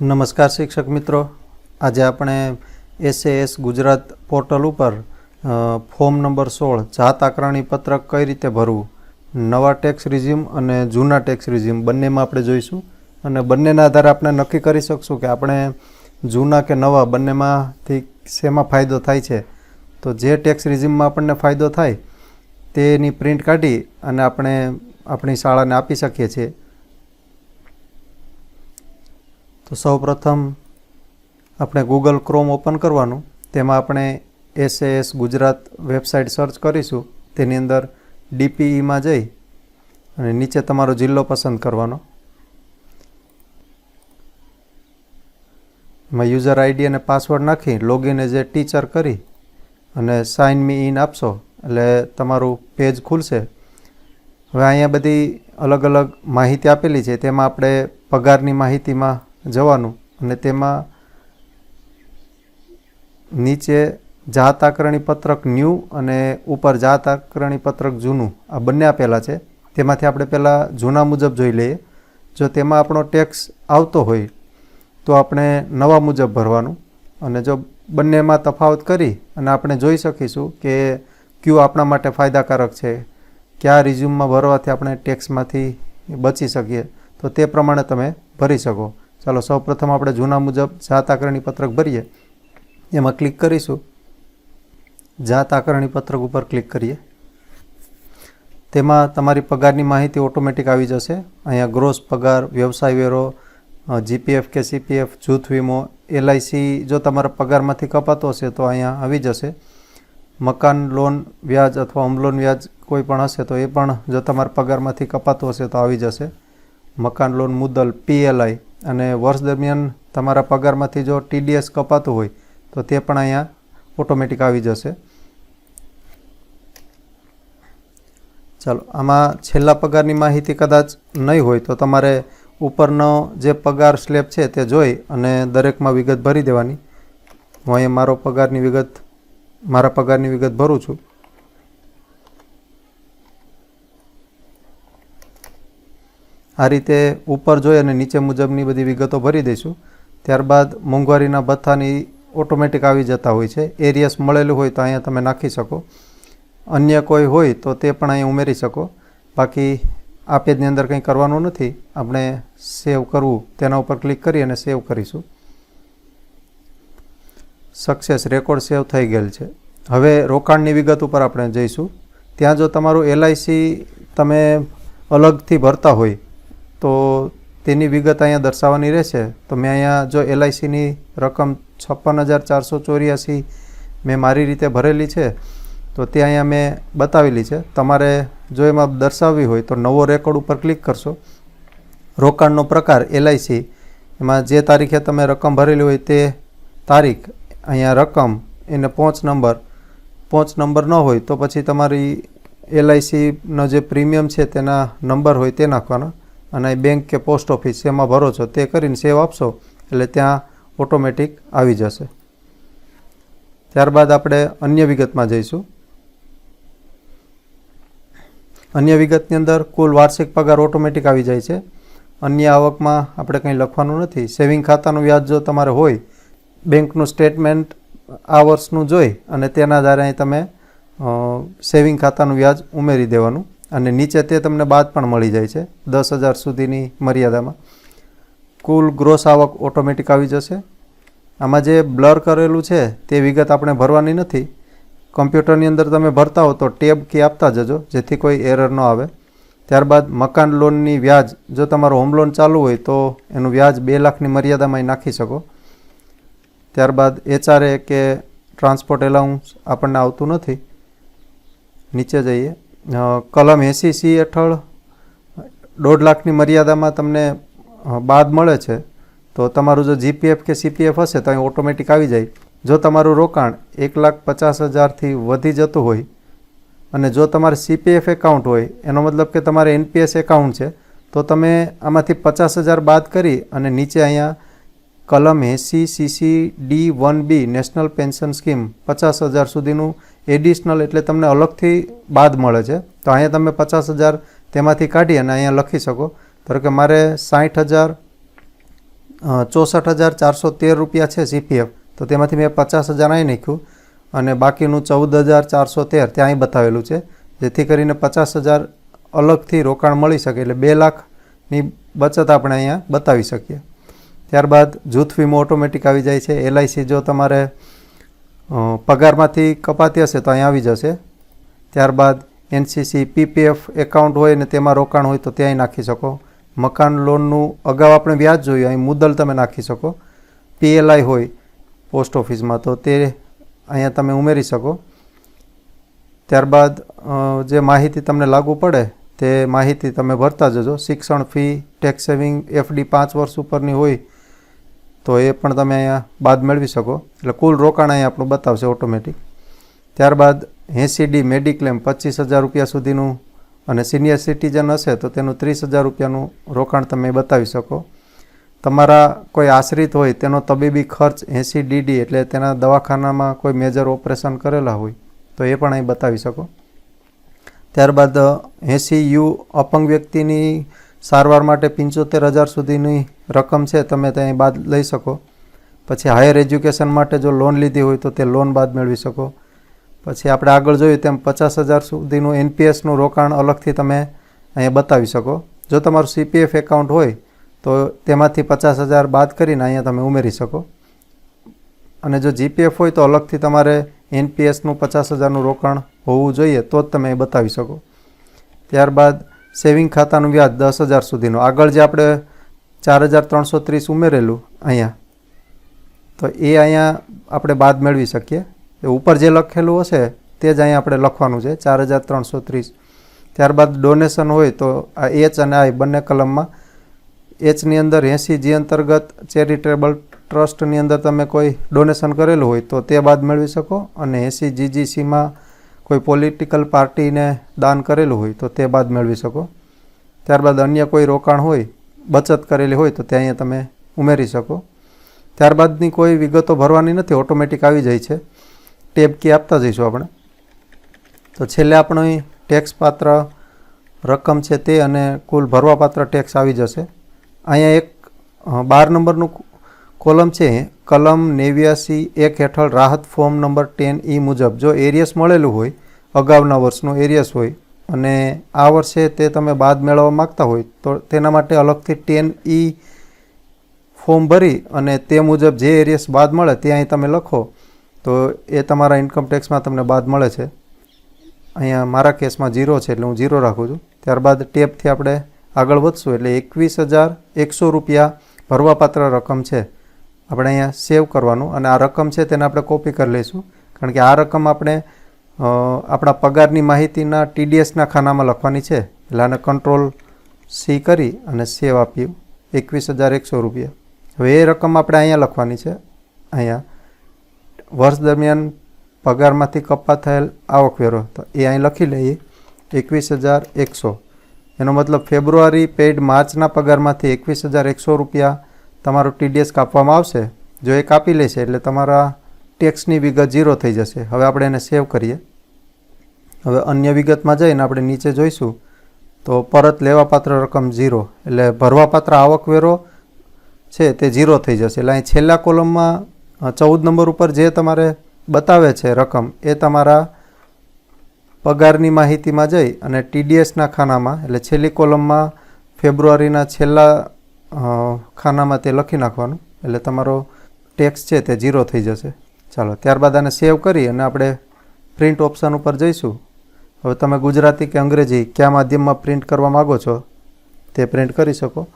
નમસ્કાર શિક્ષક મિત્રો. આજે આપણે એસએએસ ગુજરાત પોર્ટલ ઉપર ફોર્મ નંબર સોળ, જાત આકરણી પત્રક કઈ રીતે ભરવું, નવા ટેક્સ રિઝ્યુમ અને જૂના ટેક્સ રિઝ્યુમ બંનેમાં આપણે જોઈશું. અને બંનેના આધારે આપણે નક્કી કરી શકશું કે આપણે જૂના કે નવા બંનેમાંથી શેમાં ફાયદો થાય છે. તો જે ટેક્સ રિઝ્યુમમાં આપણને ફાયદો થાય, તેની પ્રિન્ટ કાઢી અને આપણે આપણી શાળાને આપી શકીએ છીએ. તો સૌપ્રથમ આપણે ગૂગલ ક્રોમ ઓપન કરવાનું. તેમાં આપણે એસએએસ ગુજરાત વેબસાઇટ સર્ચ કરીશું. તેની અંદર ડીપીઈમાં જઈ અને નીચે તમારો જિલ્લો પસંદ કરવાનો. એમાં યુઝર આઈડી અને પાસવર્ડ નાખી લોગિન એઝ એ ટીચર કરી અને સાઇન મી ઇન આપશો. એટલે તમારું પેજ ખુલશે. હવે અહીંયા બધી અલગ અલગ માહિતી આપેલી છે. તેમાં આપણે પગારની માહિતીમાં જવાનું અને તેમાં નીચે જાત આકરણી પત્રક ન્યૂ અને ઉપર જાત આકરણી પત્રક જૂનું આ બંને આપેલા છે. તેમાંથી આપણે પહેલાં જૂના મુજબ જોઈ લઈએ. જો તેમાં આપણો ટેક્સ આવતો હોય તો આપણે નવા મુજબ ભરવાનું અને જો બંનેમાં તફાવત કરી અને આપણે જોઈ શકીશું કે ક્યુ આપણા માટે ફાયદાકારક છે. કયા રિઝ્યુમમાં ભરવાથી આપણે ટેક્સમાંથી બચી શકીએ. તો તે પ્રમાણે તમે ભરી શકો. ચાલો સૌપ્રથમ આપણે જૂના મુજબ જાત આકારણી પત્રક ભરીએ. એમાં ક્લિક કરીશું. જાત આકારણી પત્રક ઉપર ક્લિક કરીએ. તેમાં તમારી પગારની માહિતી ઓટોમેટિક આવી જશે. અહીંયા ગ્રોસ પગાર, વ્યવસાય વેરો જીપીએફ કે સીપીએફ જૂથ વીમો એલઆઈસી જો તમારા પગારમાંથી કપાતો હશે તો અહીંયા આવી જશે. મકાન લોન વ્યાજ અથવા હોમ વ્યાજ કોઈ પણ હશે તો એ પણ જો તમારા પગારમાંથી કપાતો હશે તો આવી જશે. મકાન લોન મુદ્દલ પીએલઆઈ અને વર્ષ દરમિયાન તમારા પગારમાંથી જો ટીડીએસ કપાતું હોય, તો તે પણ અહીંયા ઓટોમેટિક આવી જશે. ચાલો, આમાં છેલ્લા પગારની માહિતી કદાચ નહીં હોય, તો તમારે ઉપરનો જે પગાર સ્લેબ છે તે જોઈ અને દરેકમાં વિગત ભરી દેવાની. હું અહીંયા મારો પગારની વિગત, મારા પગારની વિગત ભરું છું. આ રીતે ઉપર જોઈ અને નીચે મુજબની બધી વિગતો ભરી દઈશું. ત્યારબાદ મોંઘવારીના ભથ્થાની ઓટોમેટિક આવી જતા હોય છે. એરિયસ મળેલું હોય તો અહીંયા તમે નાખી શકો. અન્ય કોઈ હોય તો તે પણ અહીંયા ઉમેરી શકો. બાકી આ પેજની અંદર કંઈ કરવાનું નથી. આપણે સેવ કરવું. તેના ઉપર ક્લિક કરી અને સેવ કરીશું. સક્સેસ રેકોર્ડ સેવ થઈ ગયેલ છે. હવે રોકાણની વિગત ઉપર આપણે જઈશું. ત્યાં જો તમારું એલઆઈસી તમે અલગથી ભરતા હોય તો તેની વિગત અહીંયા દર્શાવવાની રહેશે. તો મેં અહીંયા જો એલઆઈસીની રકમ છપ્પન હજાર ચારસો ચોર્યાસી મેં મારી રીતે ભરેલી છે, તો તે અહીંયા મેં બતાવેલી છે. તમારે જો એમાં દર્શાવવી હોય તો નવો રેકોર્ડ ઉપર ક્લિક કરશો. રોકાણનો પ્રકાર એલઆઈસી. એમાં જે તારીખે તમે રકમ ભરેલી હોય તે તારીખ, અહીંયા રકમ, એને પોંચ નંબર. પોંચ નંબર ન હોય તો પછી તમારી એલઆઈસીનો જે પ્રીમિયમ છે તેના નંબર હોય તે નાખવાના. અને બેંક કે પોસ્ટ ઓફિસ એમાં ભરો છો, તે કરીને સેવ આપશો, એટલે ત્યાં ઓટોમેટિક આવી જશે. ત્યારબાદ આપણે અન્ય વિગતમાં જઈશું. અન્ય વિગતની અંદર કુલ વાર્ષિક પગાર ઓટોમેટિક આવી જાય છે. અન્ય આવકમાં આપણે કંઈ લખવાનું નથી. સેવિંગ ખાતાનું વ્યાજ જો તમારે હોય બેંકનું સ્ટેટમેન્ટ આ વર્ષનું જોઈ અને તેના આધારે તમે સેવિંગ ખાતાનું વ્યાજ ઉમેરી દેવાનું. અને નીચે તે તમને બાદ પણ મળી જાય છે. દસ હજાર સુધીની મર્યાદામાં. કુલ ગ્રોસ આવક ઓટોમેટિક આવી જશે. આમાં જે બ્લર કરેલું છે તે વિગત આપણે ભરવાની નથી. કમ્પ્યુટરની અંદર તમે ભરતા હો તો ટેબ કી આપતા જજો, જેથી કોઈ એરર ન આવે. ત્યારબાદ મકાન લોનની વ્યાજ, જો તમારો હોમ લોન ચાલુ હોય તો એનું વ્યાજ બે લાખની મર્યાદામાં નાખી શકો. ત્યારબાદ એચઆરએ કે ટ્રાન્સપોર્ટ એલાઉન્સ આપણને આવતું નથી. નીચે જઈએ. કલમ એસી સી હેઠળ દોઢ લાખની મર્યાદામાં તમને બાદ મળે છે, તો તમારું જો જીપીએફ કે સીપીએફ હશે તો અહીં ઓટોમેટિક આવી જાય. જો તમારું રોકાણ એક લાખ પચાસ હજારથી વધી જતું હોય અને જો તમારે સીપીએફ એકાઉન્ટ હોય, એનો મતલબ કે તમારે એનપીએસ એકાઉન્ટ છે, તો તમે આમાંથી પચાસ હજાર બાદ કરી અને નીચે અહીંયા કલમ એંસી CC D one B national pension scheme પચાસ હજાર સુધીનું એડિશનલ એટલે તમને અલગથી બાદ મળે છે. તો અહીંયા તમે પચાસ હજાર તેમાંથી કાઢી અને અહીંયા લખી શકો. ધારો કે મારે સાઠ હજાર ચોસઠ હજાર ચારસો તેર રૂપિયા છે સીપીએફ તો તેમાંથી મેં પચાસ હજાર અહીં નાખ્યું અને બાકીનું ચૌદ હજાર ચારસો તેર ત્યાં અહીં બતાવેલું છે. જેથી કરીને પચાસ હજાર અલગથી રોકાણ મળી શકે એટલે બે લાખની બચત આપણે અહીંયા બતાવી શકીએ. ત્યારબાદ જૂથ વીમો ઓટોમેટિક આવી જાય છે. એલઆઈસી જો તમારે પગારમાંથી કપાતી હશે તો અહીંયા આવી જશે. ત્યારબાદ એનસીસી પીપીએફ એકાઉન્ટ હોય ને તેમાં રોકાણ હોય તો ત્યાંય નાખી શકો. મકાન લોનનું અગાઉ આપણે વ્યાજ જોયું, અહીં મુદ્દલ તમે નાખી શકો. પીએલઆઈ હોય પોસ્ટ ઓફિસમાં તો તે અહીંયા તમે ઉમેરી શકો. ત્યારબાદ જે માહિતી તમને લાગુ પડે તે માહિતી તમે ભરતા જજો. શિક્ષણ ફી ટેક્સ સેવિંગ એફડી પાંચ વર્ષ ઉપરની હોય તો એ પણ તમે અહીંયા બાદ મેળવી શકો. એટલે કુલ રોકાણ અહીંયા આપણું બતાવશે ઓટોમેટિક ત્યારબાદ એંસી ડી મેડિક્લેમ પચીસ હજાર રૂપિયા સુધીનું અને સિનિયર સિટીઝન હશે તો તેનું ત્રીસ હજાર રૂપિયાનું રોકાણ તમે બતાવી શકો. તમારા કોઈ આશ્રિત હોય તેનો તબીબી ખર્ચ એંસી ડીડી એટલે તેના દવાખાનામાં કોઈ મેજર ઓપરેશન કરેલા હોય તો એ પણ અહીં બતાવી શકો. ત્યારબાદ એંસી યુ અપંગ વ્યક્તિની સારવાર માટે પંચોતેર હજાર સુધીની રકમ છે, તમે ત્યાં બાદ લઈ શકો. પછી હાયર એજ્યુકેશન માટે જો લોન લીધી હોય તો તે લોન બાદ મેળવી શકો. પછી આપણે આગળ જોયું તેમ પચાસ હજાર સુધીનું એનપીએસનું રોકાણ અલગથી તમે અહીંયા બતાવી શકો. જો તમારું સીપીએફ એકાઉન્ટ હોય તો તેમાંથી પચાસ હજાર બાદ કરીને અહીંયા તમે ઉમેરી શકો. અને જો જીપીએફ હોય તો અલગથી તમારે એનપીએસનું પચાસ હજારનું રોકાણ હોવું જોઈએ તો જ તમે એ બતાવી શકો. ત્યારબાદ સેવિંગ ખાતાનું વ્યાજ દસ હજાર સુધીનું. આગળ જે આપણે ચાર હજાર ત્રણસો ત્રીસ ઉમેરેલું અહીંયા, તો એ અહીંયા આપણે બાદ મેળવી શકીએ. એ ઉપર જે લખેલું હશે તે જ અહીંયા આપણે લખવાનું છે, ચાર હજાર ત્રણસો ત્રીસ. ત્યારબાદ ડોનેશન હોય તો આ એચ અને આઈ બંને કલમમાં. એચની અંદર એંસી જી અંતર્ગત ચેરિટેબલ ટ્રસ્ટની અંદર તમે કોઈ ડોનેશન કરેલું હોય તો તે બાદ મેળવી શકો. અને એંસી જીજીસીમાં કોઈ પોલિટિકલ પાર્ટીને દાન કરેલું હોય તો તે બાદ મેળવી શકો. ત્યારબાદ અન્ય કોઈ રોકાણ હોય, બચત કરેલી હોય તો તે અહીંયા તમે ઉમેરી શકો. ત્યારબાદની કોઈ વિગતો ભરવાની નથી, ઓટોમેટિક આવી જાય છે. ટેબ કી આપતા જઈશું આપણે. તો છેલ્લે આપણો ટેક્સપાત્ર રકમ છે તે અને કુલ ભરવાપાત્ર ટેક્સ આવી જશે. અહીંયા એક બાર નંબરનું કોલમ છે, કલમ નેવ્યાસી એક હેઠળ રાહત ફોર્મ નંબર ટેન ઈ મુજબ જો એરિયસ મળેલું હોય, અગાઉના વર્ષનું એરિયસ હોય અને આ વર્ષે તે તમે બાદ મેળવવા માગતા હોય, તો તેના માટે અલગથી ટેન ઈ ફોર્મ ભરી અને તે મુજબ જે એરિયસ બાદ મળે તે અહીં તમે લખો, તો એ તમારા ઇન્કમ ટેક્સમાં તમને બાદ મળે છે. અહીંયા મારા કેસમાં જીરો છે એટલે હું જીરો રાખું છું. ત્યારબાદ ટેપથી આપણે આગળ વધશું એટલે એકવીસ હજાર એકસો રૂપિયા ભરવાપાત્ર રકમ છે. આપણે અહીંયા સેવ કરવાનું અને આ રકમ છે તેને આપણે કોપી કરી લઈશું. કારણ કે આ રકમ આપણે આપણા પગારની માહિતીના ટીડીએસના ખાનામાં લખવાની છે. એટલે આને કંટ્રોલ સી કરી અને સેવ આપ્યું. એકવીસ હજાર એકસો રૂપિયા. હવે એ રકમ આપણે અહીંયા લખવાની છે. અહીંયા વર્ષ દરમિયાન પગારમાંથી કપા થયેલ આવકવેરો તો એ અહીં લખી લઈએ. એકવીસ હજાર એકસો. એનો મતલબ ફેબ્રુઆરી, પેઇડ, માર્ચના પગારમાંથી એકવીસ હજાર એકસો રૂપિયા તમારું ટીડીએસ કાપવામાં આવશે, જો એ કાપી લેશે એટલે તમારા ટેક્સની વિગત ઝીરો થઈ જશે. હવે આપણે એને સેવ કરીએ. હવે અન્ય વિગતમાં જઈને આપણે નીચે જોઈશું. તો પરત લેવાપાત્ર રકમ ઝીરો, એટલે ભરવાપાત્ર આવકવેરો છે તે ઝીરો થઈ જશે. એટલે અહીં છેલ્લા કોલમમાં ચૌદ નંબર ઉપર જે તમારે બતાવે છે રકમ, એ તમારા પગારની માહિતીમાં જઈ અને ટીડીએસના ખાનામાં, એટલે છેલ્લી કોલમમાં ફેબ્રુઆરીના છેલ્લા ખાનામાં તે લખી નાખવાનું. એટલે તમારો ટેક્સ છે તે ઝીરો થઈ જશે. ચાલો, ત્યારબાદ આને સેવ કરી અને આપણે પ્રિન્ટ ઓપ્શન ઉપર જઈશું. હવે તમે ગુજરાતી કે અંગ્રેજી કયા માધ્યમમાં પ્રિન્ટ કરવા માગો છો તે પ્રિન્ટ કરી શકો.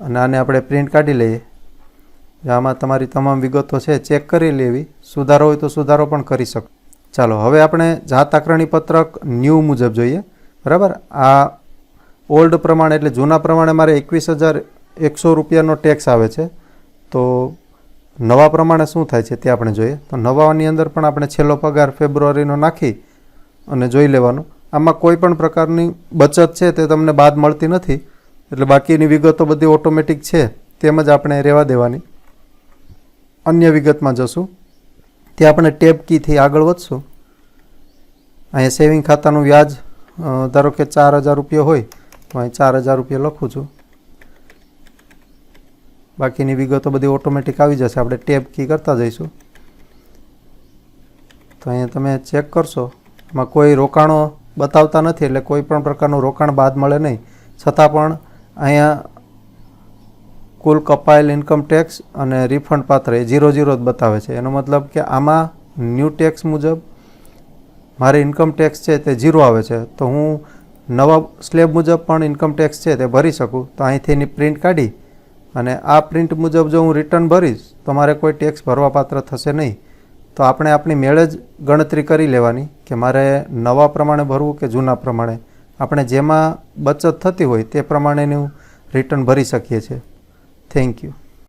અને આને આપણે પ્રિન્ટ કાઢી લઈએ. આમાં તમારી તમામ વિગતો છે, ચેક કરી લેવી. સુધારો હોય તો સુધારો પણ કરી શકો. ચાલો, હવે આપણે જાત આકરણી પત્રક ન્યૂ મુજબ જોઈએ. બરાબર? આ ઓલ્ડ પ્રમાણે એટલે જૂના પ્રમાણે મારે એકવીસ હજાર એકસો રૂપિયાનો ટેક્સ આવે છે. તો નવા પ્રમાણે શું થાય છે તે આપણે જોઈએ. તો નવાની અંદર પણ આપણે છેલ્લો પગાર ફેબ્રુઆરીનો નાખી અને જોઈ લેવાનું. આમાં કોઈ પણ પ્રકારની બચત છે તે તમને બાદ મળતી નથી. એટલે બાકીની વિગતો બધી ઓટોમેટિક છે. તેમ જ આપણે રહેવા દેવાની. અન્ય વિગતમાં જશું. તે આપણે ટેબ કીથી આગળ વધશું? અહીંયા સેવિંગ ખાતાનું વ્યાજ ધારો કે ચાર હજાર રૂપિયા હોય તો અહીં ચાર હજાર રૂપિયા લખું છું. બાકીની વિગતો બધી ઓટોમેટિક આવી જશે. આપણે ટેબ કી કરતા જઈશું. તો અહીંયા તમે ચેક કરશો. એમાં કોઈ રોકાણો બતાવતા નથી એટલે કોઈ પણ પ્રકારનું રોકાણ બાદ મળે નહીં. છતાં પણ અહીંયા કુલ કપાયેલ ઇન્કમ ટેક્સ અને રિફંડ પાત્ર એ ઝીરો ઝીરો જ બતાવે છે. એનો મતલબ કે આમાં ન્યૂ ટેક્સ મુજબ મારે ઇન્કમ ટેક્સ છે તે ઝીરો આવે છે. તો હું નવા સ્લેબ મુજબ પણ ઇન્કમ ટેક્સ છે તે ભરી શકું. તો અહીંથી એની પ્રિન્ટ કાઢી અને આ પ્રિન્ટ મુજબ જો હું રિટર્ન ભરીશ તો મારે કોઈ ટેક્સ ભરવાપાત્ર થશે નહીં. તો આપણે આપણી મેળે જ ગણતરી કરી લેવાની કે મારે નવા પ્રમાણે ભરવું કે જૂના પ્રમાણે. આપણે જેમાં બચત થતી હોય તે પ્રમાણેનું રિટર્ન ભરી શકીએ છીએ. Thank you